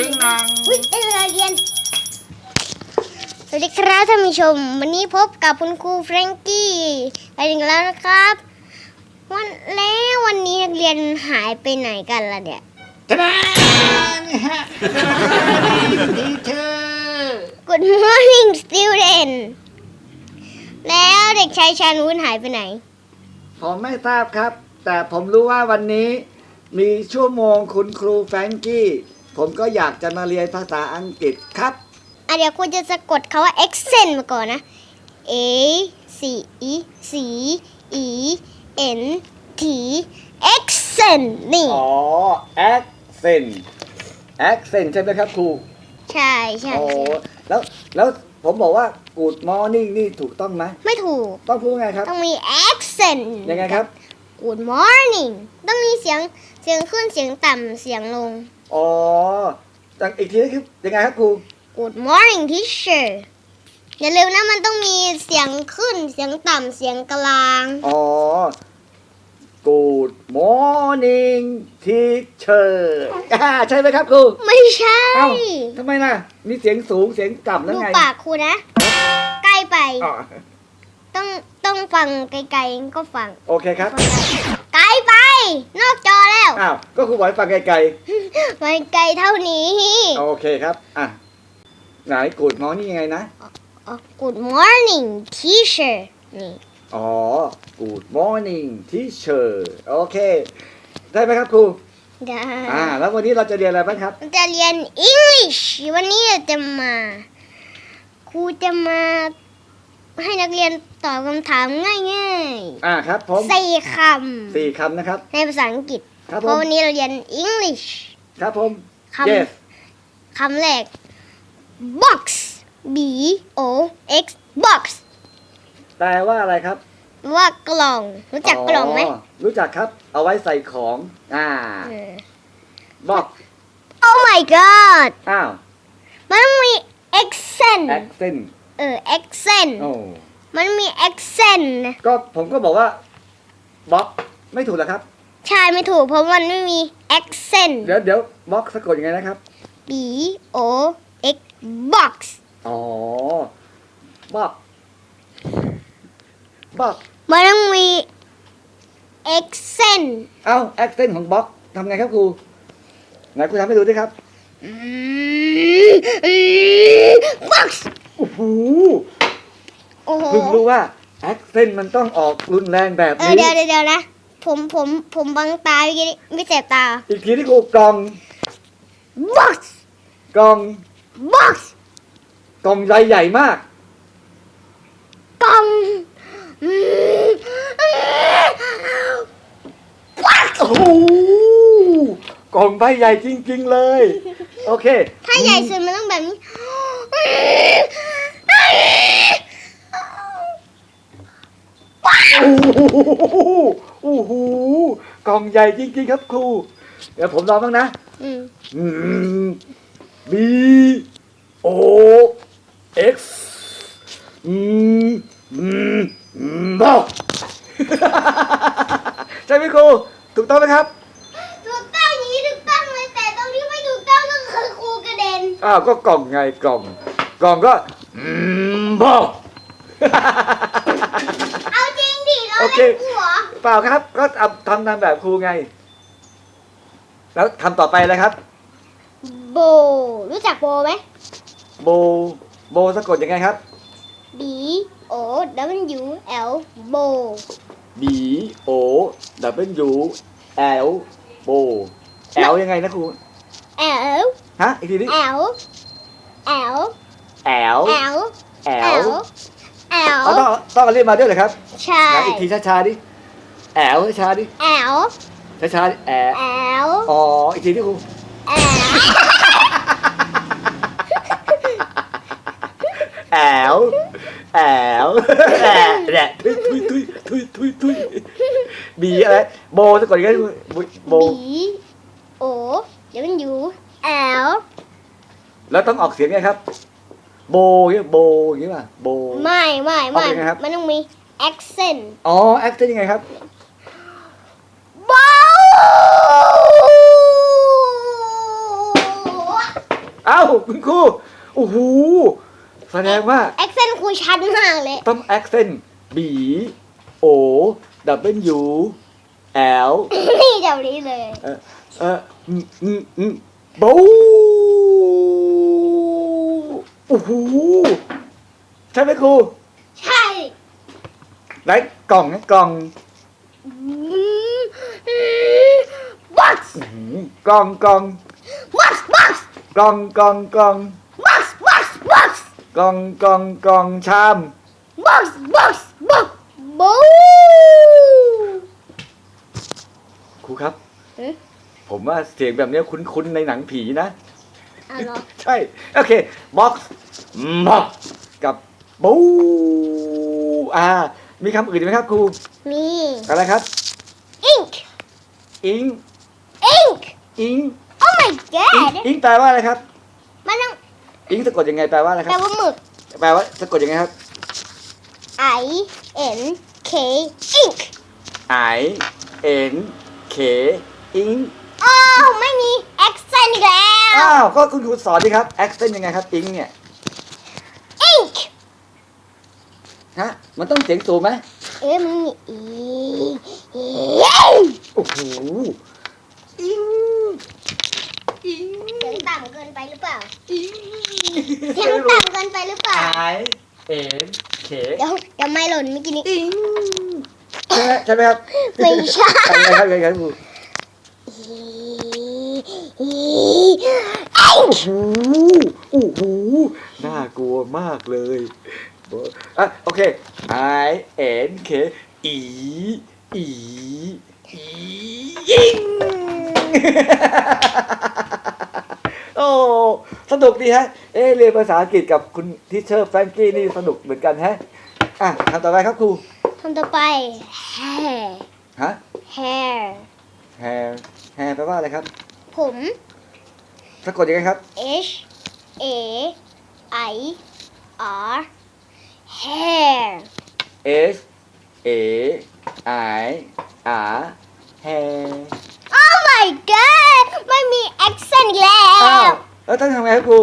ติ้งนางอุ้ยได้เวลาเรียน สวัสดีครับท่านผู้ชม วันนี้พบกับคุณครูแฟรงกี้ไปถึงแล้วนะครับ วันแล้ววันนี้นักเรียนหายไปไหนกันล่ะเนี่ยทนานฮะดีเธอ Good morning student แล้วเด็กชายชานุนหายไปไหน ผมไม่ทราบครับ แต่ผมรู้ว่าวันนี้มีชั่วโมงคุณครูแฟรงกี้ ผมก็อยากจะมาเรียนภาษาอังกฤษครับ อะเดี๋ยวคุณจะสะกดคาว่า accent มาก่อนนะ A C E C E N T accent นี่ อ๋อ accent accent ใช่ไหมครับครูใช่ใช่โอ้ใช่แล้วแล้วผมบอกว่า good morning นี่ถูกต้องไหมไม่ถูก ต้องพูดไงครับ ต้องมี accent ยังไงครับ Good morning ต้องมีเสียงเสียงขึ้นเสียงต่ำเสียงลง อ๋อแต่อีกทีคือยังไงครับครู Good morning teacher อย่าลืมนะมันต้องมีเสียงขึ้นเสียงต่ำเสียงกลาง อ๋อ Good morning teacher อ่าใช่ไหมครับครู ไม่ใช่เอ้าทำไมล่ะ มีเสียงสูงเสียงต่ำแล้วดูไงปากครูนะ ใกล้ไป อ๋อต้องต้องฟังไกลๆก็ฟัง โอเคครับ ไกลไป นอกจอแล้ว อ้าว ก็ครูบอกให้ฟังไกล ไม่ไกลเท่านี้ๆโอเคครับ อะ ไหน Good morning ยังไงนะ อ๋อ Good morning teacher นี่อ๋อ Good morning teacher โอเค ได้ไหมครับครู ได้อ่า แล้ววันนี้เราจะเรียนอะไรบ้างครับ จะเรียน English วันนี้เราจะมา ครูจะมาให้นักเรียนตอบคำถามง่ายอ่าครับผมๆสี่คสี่คำนะครับำในภาษาอังกฤษ ครับเพผราะมวันนี้เราเรียน English ครับผม คำ yes คำแรก box b o x box แปลว่าอะไรครับว่ากล่อง รู้จักกล่องไหมรู้จักครับ เอาไว้ใส่ของ อ่าเออ บอก Oh my god อ้าว มันต้องมี accent accent เออ accent โอ้มันมี accent นะก็ผมก็บอกว่าบ็อกไม่ถูกแล้วครับ ใช่ไม่ถูกเพราะมันไม่มี accent เดี๋ยวเดี๋ยวบ็อกสะกดยังไงนะครับ B O X box อ๋อบ็อกบ็อกมันต้องมี accent เอ้า accent ของบ็อกทำไงครับครูไหนครูทำให้ดูด้วยครับอืมอืม box โอ้โหโอ้โหเพิ่งรู้ว่า accent มันต้องออกรุนแรงแบบเออนี้ เดี๋ยวเดี๋ยวเดี๋ยวนะ ผมผมผมบังตาเมื่อกี้นี้ไม่เจ็บตาอีกทีที่ครูกล่อง box กล่อง box กล่องใหญ่ใหญ่มากกล่องอืมโอ้โหกล่องใบใหญ่จริง ๆ เลย โอเค ถ้าใหญ่สุดมันต้องแบบนี้ โอ้โหโอ้โหกล่องใหญ่จริงๆครับครู เดี๋ยวผมลองบ้างนะอืมอืม B O X อืมอืมอืมบอกใช่ไหมครู ถูกต้องไหมครับ ถูกต้องอย่างนี้ถูกต้องเลยแต่ตรงที่ไม่ถูกต้องก็คือครูกระเด็นอ้าวก็กล่องไงกล่อง กล่องก็อืมบอกเอาจริง ดิเราโอเคเล่นหัวเปล่าครับ ก็ทำทำตามแบบครูไง แล้วคำต่อไปเลยครับ โบ รู้จักโบไหม โบ โบสะกดยังไงครับ B O W L โบ B O W L โบ L ยังไงนะครู L ฮะ อีกทีนี้ L L L L L L เอาต้อง L ต้องเอาเรียกมาด้วยเหรอครับใช่ไหนอีกทีช้าๆดิ L ช้าๆดิ L ช้าๆดิ L L อ๋ออีกทีที่ครู L L L แหละทุยทุยทุยทุยทุยทุย B อะไรโบสะกดยังไงโบ B O W L แล้วต้องออกเสียงไงครับ โบอย่างเงี้ยโบอย่างเงี้ยป่ะโบ ไม่ไม่ไม่เอาเป็นไงครับ มันต้องมี accent อ๋อแอคเซนยังไงครับโบเอ้าคุณครูโอ้โหแสดงว่า แอคเซนต์ครูชัดมากเลย ต้อง accent B O W L นี่เดี๋ยวนี้เลย เออเอออืมอืมอืมบู โอ้โหใช่ไหมครูใช่ไหนกล่องนะกล่องบ็อกซ์อื้อหือกล่องกล่องบ็อกซ์บ็อกซ์กล่องกล่องกล่องบ็อกซ์บ็อกซ์บ็อกซ์กล่องกล่องกล่องชามบ็อกซ์บ็อกซ์บ็อกซ์บูครูครับ เอ๊ะผมว่าเสียงแบบเนี้ยคุ้นๆในหนังผีนะ อะเหรอ ใช่ โอเคบ็อกซ์บ็อกกับบูอ่า มีคำอื่นอีกไหมครับครู มี อะไรครับ ink อิง ink อิง oh my อิง god อิงแปลว่าอะไรครับ มันต้องอิงสะกดยังไงแปลว่าอะไรคแปลรับ ว่าหมึก แปลว่าสะกดยังไงครับ I N K ink I N K อิง อ้าวไม่มี accent อีกแล้ว อ้าว ก็คุณครูสอนดิครับ accent ยังไงครับอิงเนี่ย ink ฮะ มันต้องเสียงสูงไหมเอ๊ะมันมีอีอีโอ้โหอิงอิงเสียงต่ำเกินไปหรือเปล่าอิงเสียงต่ำเกินไปหรือเปล่า I N K เดี๋ยวเดี๋ยวไม่หล่นเมื่อกี้นี้อิงใช่ไหมใช่ไหมครับไม่ใช่ ใช่ไหมครับใช่ไหมครับครู อีอี โอ้โหโอ้โหน่ากลัวมากเลยอะโอเค I N K อีอีอียิงโอ้สนุกดีฮะ เอะเรียนภาษาอังกฤษกับคุณทิเชอร์แฟรงกี้นี่สนุกเหมือนกันฮะ อะทำต่อไปครับครูคำต่อไป hair ฮะ hair hair hair แปลว่าอะไรครับ ผมสะกดยังไงครับ H A I R hair S A I R hair Oh my god ไม่มี accent อีกแล้อ้าววแล้วต้องทำไงครับครู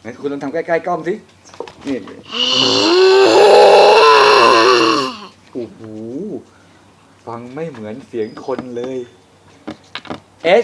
ไหนคุณลองทำใกล้ๆกล้องสิ นี่ โอ้โห ฟังไม่เหมือนเสียงคนเลย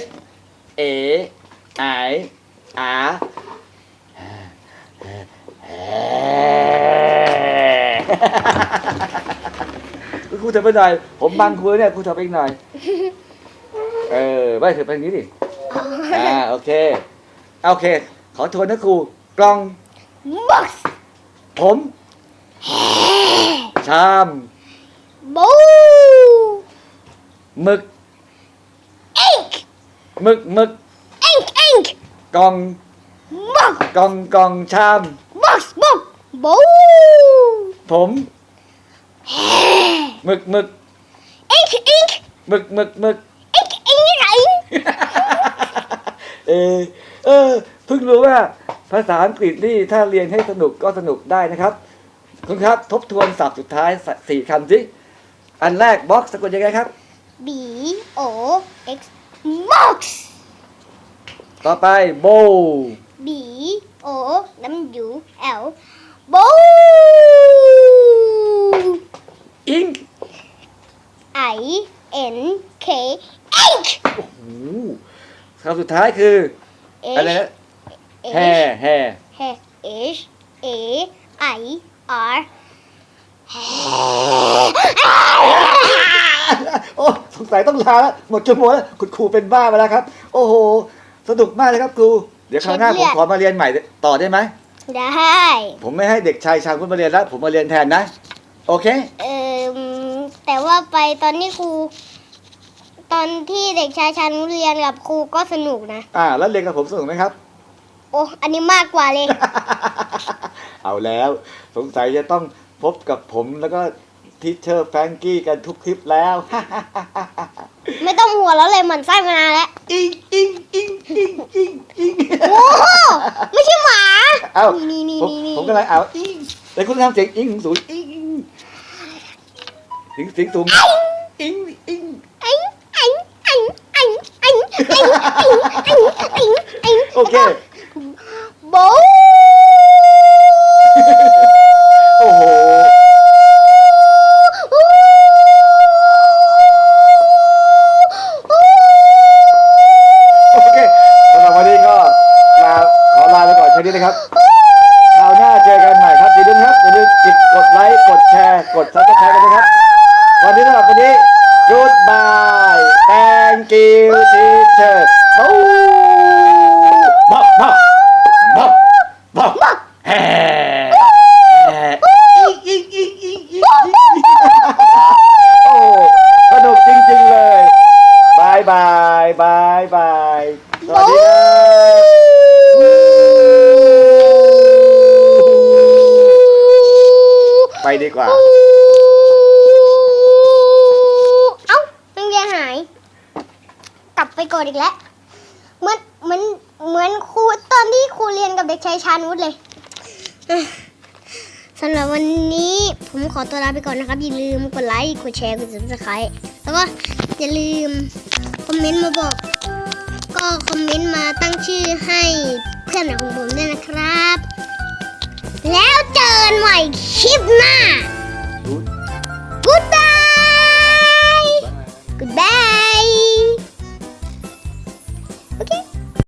S A I R ครูเถอะไปหน่อย ผมบังครูเนี่ยครูเถอะไปอีกหน่อย เออไม่เถอะไปอย่างนี้ดิ อ่าโอเค โอเค ขอทวนนะครู กล่อง box ผมชาม bow หมึก ink หมึกหมึก ink ink กล่อง box กล่องกล่องชาม box box bow ผม หมึกหมึก ink ink หมึกหมึกหมึก ink ink ไหนเออเออเพิ่งรู้ว่าภาษาอังกฤษนี่ถ้าเรียนให้สนุกก็สนุกได้นะครับ คุณครับทบทวนศัพท์สุดท้ายสสี่คำสิ อันแรกบ็อกสะกดยังไงครับ B O X box ต่อไปโบ B O W L bow อิง I N K ink โอ้โหคำสุดท้ายคืออะไร H นะแฮแฮ H H A I R โอ้สงสัยต้องลาแล้วหมดชั่วโมงแล้วคุณครูเป็นบ้าไปแล้วครับ โอ้โห สนุกมากเลยครับครู เดี๋ยวคราวหน้าผมขอมาเรียนใหม่ต่อได้ไหมได้ ผมไม่ให้เด็กชายชางคุณมาเรียนแล้ว ผมมาเรียนแทนนะ โอเค เออแต่ว่าไปตอนนี้ครู ตอนที่เด็กชายชันเรียนกับครูก็สนุกนะ อ่า แล้วเรียนกับผมสนุกไหมครับ โอ้อันนี้มากกว่าเลย เอาแล้ว สงสัยจะต้อง พบกับผมแล้วก็ทิเชอร์แฟรงกี้กันทุกคลิปแล้ว ไม่ต้องหัวแล้วเลยเหมือนไส้มานานแล้วอิงอิงอิงอิงอิงอิงโอ้ไม่ใช่หมา เอ้านี่นี่ผมนี่นี่ผมกำลังเอาอิงแต่คุณทำเสียงอิงสูงอิงเสียงเสียงสูงอิงอิงไอ้ไอ้ไอ้ไอ้ไอ้ไอ้โอเค โบะ โอ้โห โอเคสำหรับวันนี้ก็ลาขอลาไปก่อนแค่นี้นะครับ คราวหน้าเจอกันใหม่ครับอย่าลืมครับอย่าลืมกดกดไลค์ กดแชร์ กดซับสไครต์กันนะครับ วันนี้สำหรับวันนี้ goodbye thank you teacher บ๊อบบ๊อบบ๊อบบ๊อบบ๊อบแฮ่แฮ่อีกอีกอีกอีกอีกโอ้สนุกจริงๆเลยบายบายบายบายสวัสดีครับไป ดีกว่า เอ้านักเรียนหาย กลับไปก่อนอีกแล้วเหมือนเหมือนเหมือนครูตอนที่ครูเรียนกับเด็กชายชานุชเลยเอ้ยสำหรับวันนี้ผมขอตัวลาไปก่อนนะครับ อย่าลืมกดไลค์ กดแชร์ กด subscribe แล้วก็อย่าลืมคอมเมนต์มาบอก ก็คอมเมนต์มาตั้งชื่อให้เพื่อนของผมด้วยนะครับ แล้วเจอกันใหม่คลิปหน้า